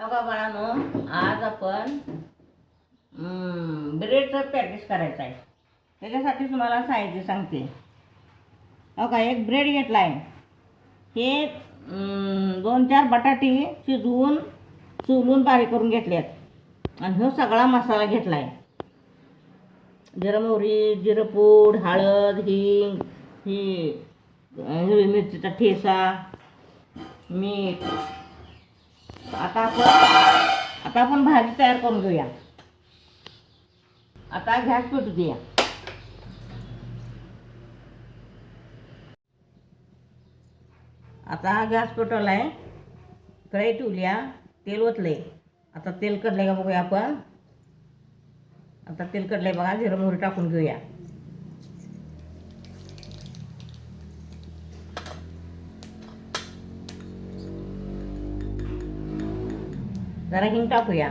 बघा बाळानो आज आपण ब्रेडचं पॅकेज करायचं आहे. त्याच्यासाठी तुम्हाला साहित्य सांगते. हो बघा एक ब्रेड घेतला आहे हे दोन चार बटाटे शिजवून चुलून बारीक करून घेतले आहेत आणि ह्यो सगळा मसाला घेतला आहे जिरं मोहरी जिरं पूड हळद हिंग ही हिरवी मिरचीचा ठेसा मीठ. आता आपण आता आपण भाजी तयार करून घेऊया. आता गॅस पेटू देऊया. आता हा गॅस पेटवला आहे कढई ठेवल्या. तेल ओतले आता तेल कडले का बघूया आपण. आता तेल कडले बघा. जिरं मोहरी टाकून घेऊया. जरा हिंग टाकूया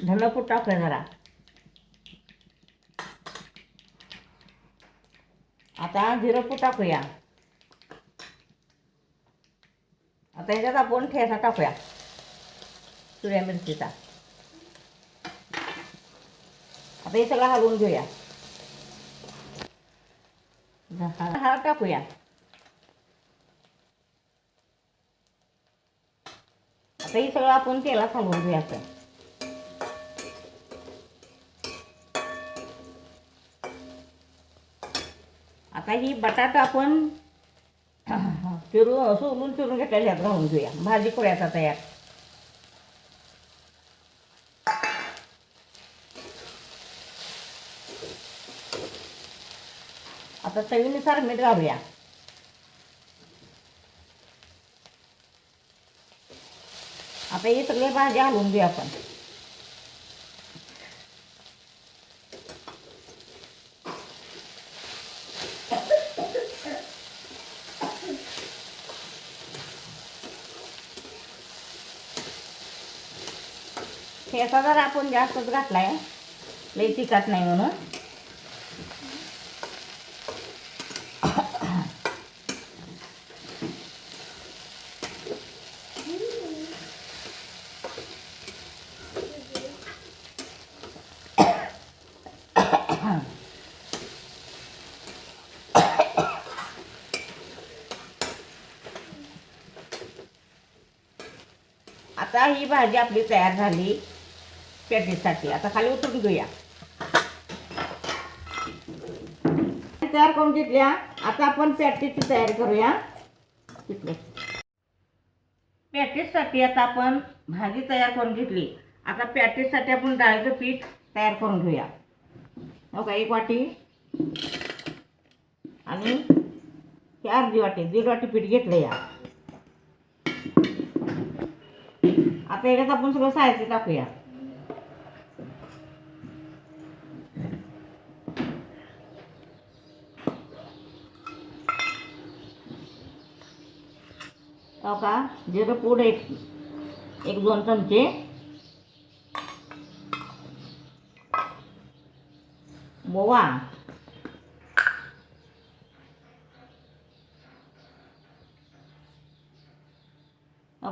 धनपूर टाकूया जरा आता जिरपूड टाकूया आता ह्याच्यात आपण ठेसा टाकूया सुर्या मिरचीचा आता हे सगळं हलवून घेऊया हळद टाकूया आता हे सगळं आपण तेलात हलवून घेऊयाचं आता. ही बटाटा आपण चिरून सोलून चिरून घेतलेले ह्यात घालून घेऊया. भाजी पोळ्याचा तयार. आता चवीनुसार मीठ घालूया. आता हे सगळे भाजी घालून घेऊया आपण. ठेचा जर आपण जास्तच घातलाय लई तिखट नाही म्हणून. आता ही भाजी आपली तयार झाली पॅटीसाठी आता खाली उतरून घेऊया. तयार करून घेतल्या. आता आपण पॅटीची तयारी करूया. तिथले पॅटीससाठी आता आपण भाजी तयार करून घेतली. आता पॅटीससाठी आपण डाळीचं पीठ तयार करून घेऊया. हो का एक वाटी? आणि अर्धी वाटी दीड वाटी पीठ घेतलं या. आता याच्यात आपण सगळं साहित्य टाकूया. हो का? जिरं पूड एक एक दोन चमचे. मोवा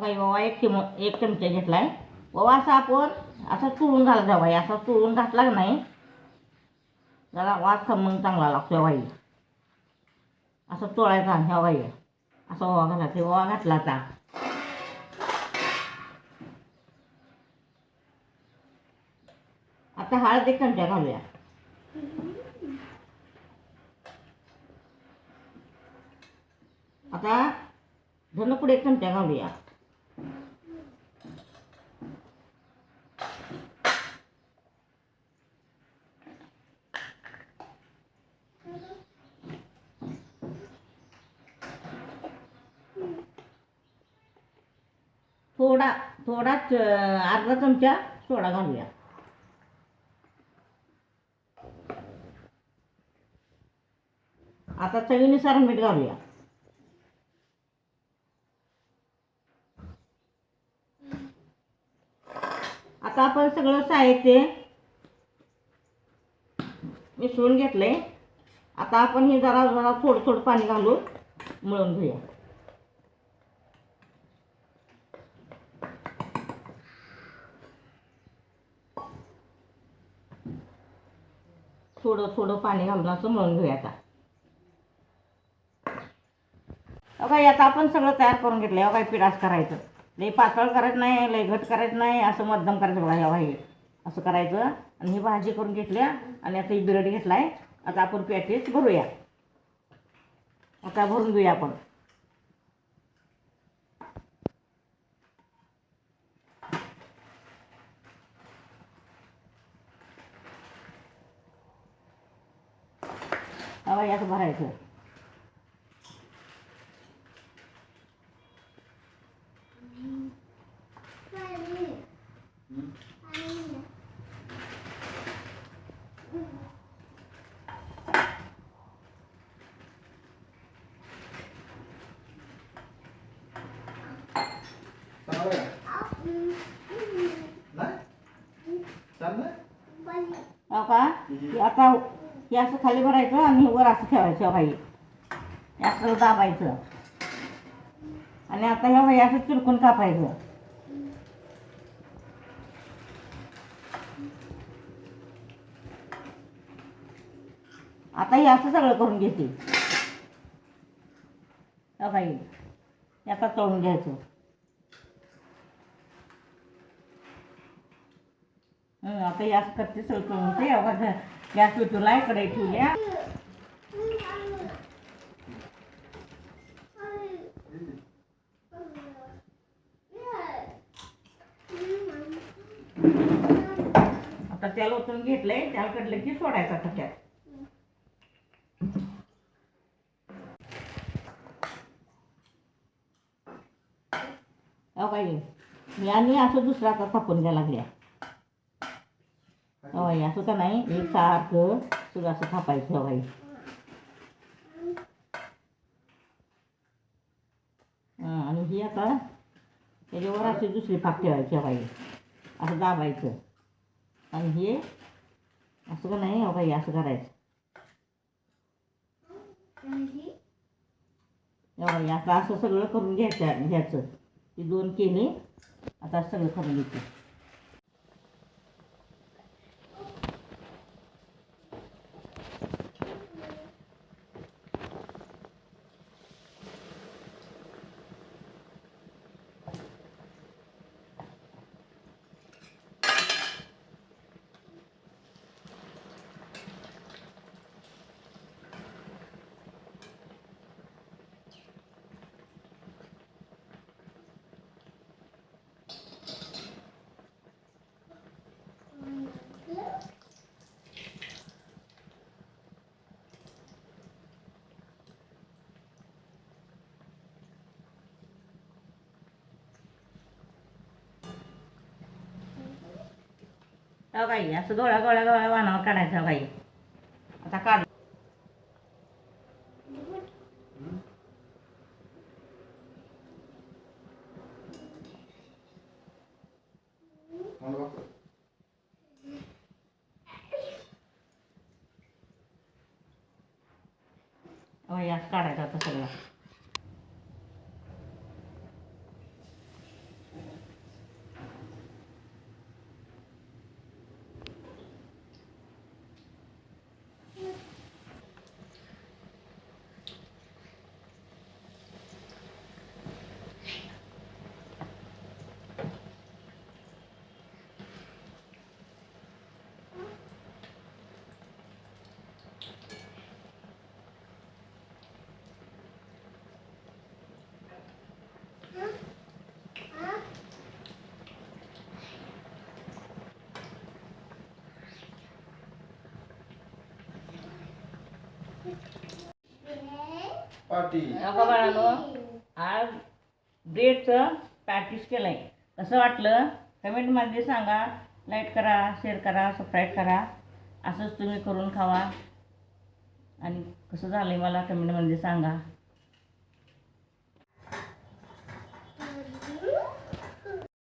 काही बाबा एक चिम एक चमचा घेतलाय. ओवा असा आपण असा चुळून घालायचा बाई असा चुळून घातला का नाही? जरा वास खमंग चांगला लागतो बाई. असं चोळायचा ह्या बाई. असा ओवा घालायचा ओवा घातला आता. आता हळद एक चमचा घालूया. आता धनपूड एक चमचा घालूया. थोडा थोडा अर्धा चमचा सोडा घालूया. आता चवीनुसार मीठ घालूया. आता आपण सगळं साहित्य मिसळून घेतलंय. आता आपण हे जरा जरा थोडं थोडं पाणी घालून मळून घेऊया. थोडं थोडं पाणी घालून असं मळून घेऊया आता. अगं आता आपण सगळं तयार करून घेतलं आहे हो काही असं करायचं. लई पातळ करायचं नाही लई घट करायचं नाही असं मध्यम करायचं बघा हे हे असं करायचं. आणि ही भाजी करून घेतल्या आणि आता ही बिरड घेतला आहे आता आपण पॅटीस भरूया. आता भरून घेऊया आपण. हवा याचं भरायचं चांगलं नाही चांगलं हे असं खाली भरायचं आणि वर असं ठेवायचं बाई. असं दाबायचं. आणि आता ह्या बाई असं चिरकून कापायचं. आता हे असं सगळं करून घेते. हो बाई आता तळून घ्यायचं. आता हे असं करते सगळं करून ते अगं गॅस पेटवला आहे ठेवल्या आता त्याला ओतून घेतलंय त्याला कडलं की सोडायचं त्यात. हो काही मी आणि असं दुसरा आता थापून घ्यायला लागल्या. हवाई असं का नाही. एक सारखं तुला असं थापायचं हवाई आणि ही आता त्याच्यावर अशी दुसरी फाक ठेवायची हवाई असं दाबायचं. आणि हे असं का नाही हो, हवाई असं करायचं. हो, आता असं सगळं करून घ्यायचं घ्यायचं. ती दोन केली आता सगळं करून घ्यायचं हो बाई असं डोळ्या डोळ्या डोळ्या वानावर काढायचं बाई आता काढ मला पाटी अगं बाळानो. आज ब्रेडचं पॅटीस केलं आहे कसं वाटलं कमेंटमध्ये सांगा लाईक करा शेअर करा सबस्क्राईब करा. असंच तुम्ही करून खावा. आणि कसं झालं आहे मला कमेंटमध्ये सांगा.